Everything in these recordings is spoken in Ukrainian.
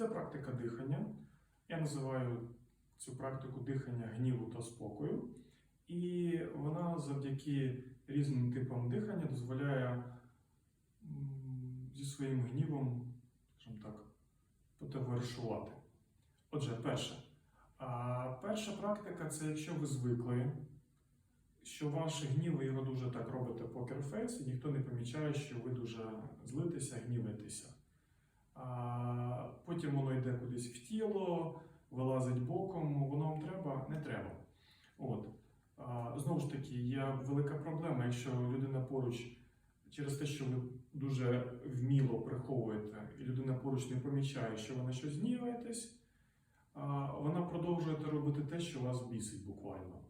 Це практика дихання. Я називаю цю практику дихання гніву та спокою. І вона завдяки різним типам дихання дозволяє зі своїм гнівом, скажімо так, потоваришувати. Отже, перше. А, перша практика це якщо ви звикли, що ваш гнів, ви його дуже так робите покерфейс, і ніхто не помічає, що ви дуже злитеся, гніваєтеся. Потім воно йде кудись в тіло, вилазить боком, воно вам треба, не треба. От. Знову ж таки, є велика проблема, якщо людина поруч через те, що ви дуже вміло приховуєте, і людина поруч не помічає, що ви на щось гніваєтесь, вона продовжує робити те, що вас бісить буквально.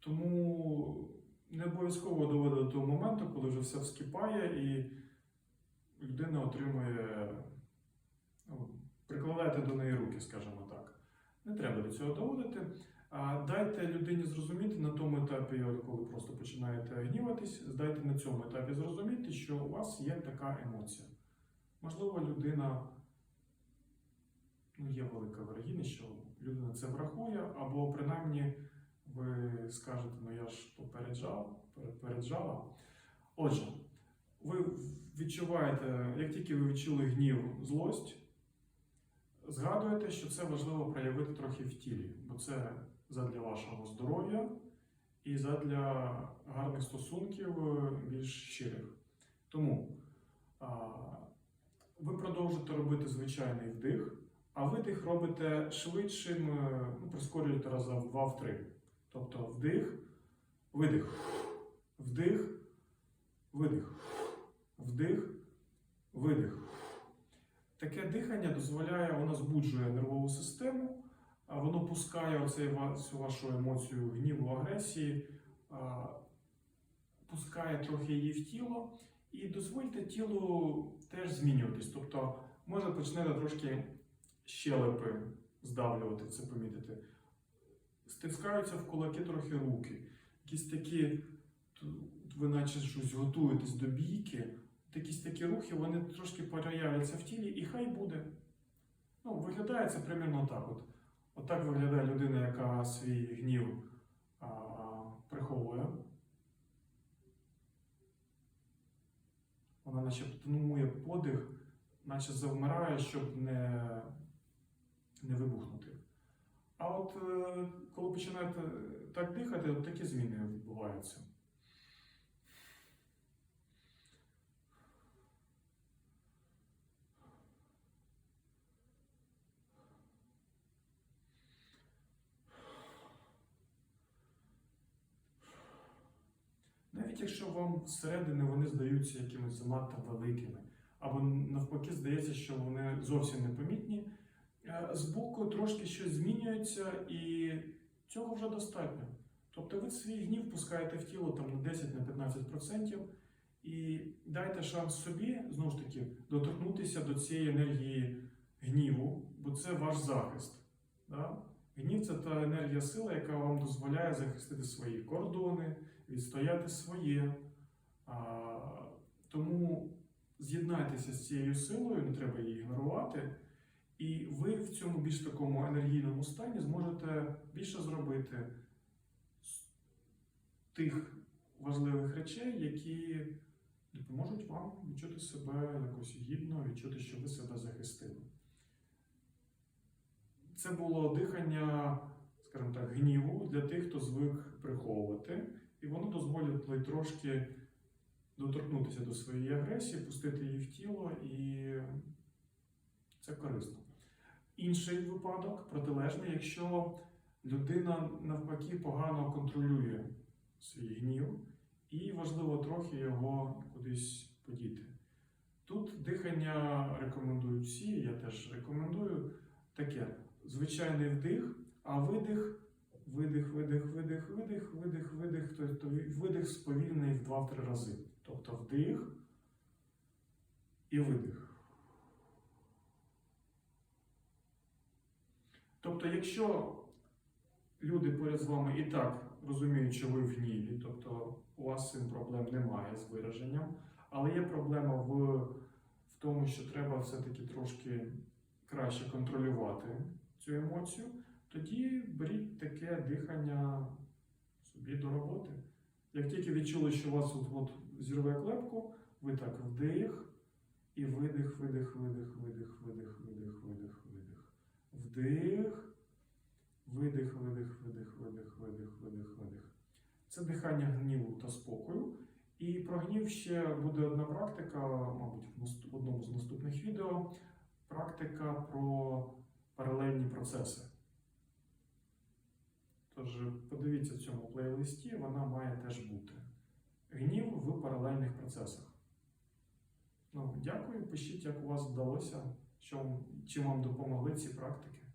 Тому не обов'язково доводити до того моменту, коли вже все вскипає і людина отримує, ну, прикладайте до неї руки, скажімо так. Не треба до цього доводити. А дайте людині зрозуміти на тому етапі, коли просто починаєте гніватись, дайте на цьому етапі зрозуміти, що у вас є така емоція. Можливо, людина, ну, є велика вирогідність, що людина це врахує, або принаймні ви скажете, ну я ж попереджав, попереджала. Отже, ви відчуваєте, як тільки ви відчули гнів, злость, згадуєте, що це важливо проявити трохи в тілі, бо це задля вашого здоров'я і задля гарних стосунків е, більш щирих. Тому ви продовжуєте робити звичайний вдих, а видих робите швидшим, е, ну, прискорюєте раза в 2-3. Тобто вдих, видих, вдих, видих, вдих, видих. Таке дихання дозволяє, воно збуджує нервову систему, воно пускає оцей, цю вашу емоцію гніву, агресії, пускає трохи її в тіло і дозвольте тілу теж змінюватись. Тобто, може почнете трошки щелепи здавлювати, це помітити. Стискаються в кулаки трохи руки. Якісь такі, ви наче щось готуєтесь до бійки, якісь такі рухи, вони трошки проявляться в тілі, і хай буде. Ну, виглядає це примерно так. От, от виглядає людина, яка свій гнів а, приховує. Вона наче тонує подих, наче завмирає, щоб не, не вибухнути. А от е, коли починаєте так дихати, от такі зміни відбуваються. Навіть якщо вам зсередини вони здаються якимись занадто великими, або навпаки здається, що вони зовсім непомітні, е, збоку трошки щось змінюється, і цього вже достатньо. Тобто ви свій гнів пускаєте в тіло там на 10-15% і дайте шанс собі, знову ж таки, доторкнутися до цієї енергії гніву, бо це ваш захист. Да? Гнів це та енергія сила, яка вам дозволяє захистити свої кордони, відстояти своє. А, тому з'єднайтеся з цією силою, не треба її ігнорувати. І ви в цьому більш такому енергійному стані зможете більше зробити з тих важливих речей, які допоможуть вам відчути себе якось гідно, відчути, що ви себе захистили. Це було дихання, скажімо так, гніву для тих, хто звик приховувати, і воно дозволить трошки доторкнутися до своєї агресії, пустити її в тіло, і це корисно. Інший випадок протилежний, якщо людина навпаки погано контролює свій гнів, і важливо трохи його кудись подіти. Тут дихання рекомендують всі, я теж рекомендую таке звичайний вдих, а видих, видих, видих, видих, видих, видих, видих, тобто видих сповільний в 2-3 рази. Тобто вдих і видих. Тобто, якщо люди поряд з вами і так розуміють, що ви в гніві, тобто у вас цим проблем немає з вираженням, але є проблема в, в тому, що треба все-таки трошки краще контролювати цю емоцію, тоді беріть таке дихання собі до роботи. Як тільки відчули, що у вас от, от зірве клепку, ви так вдих і видих, видих, видих, видих, видих, видих, видих, видих. Вдих, видих, видих, видих, видих, видих, видих, видих. Це дихання гніву та спокою. І про гнів ще буде одна практика, мабуть, в одному з наступних відео. Практика про паралельні процеси. Тож подивіться в цьому плейлисті, вона має теж бути. Гнів в паралельних процесах. Ну, дякую, пишіть, як у вас вдалося, що, чим вам допомогли ці практики.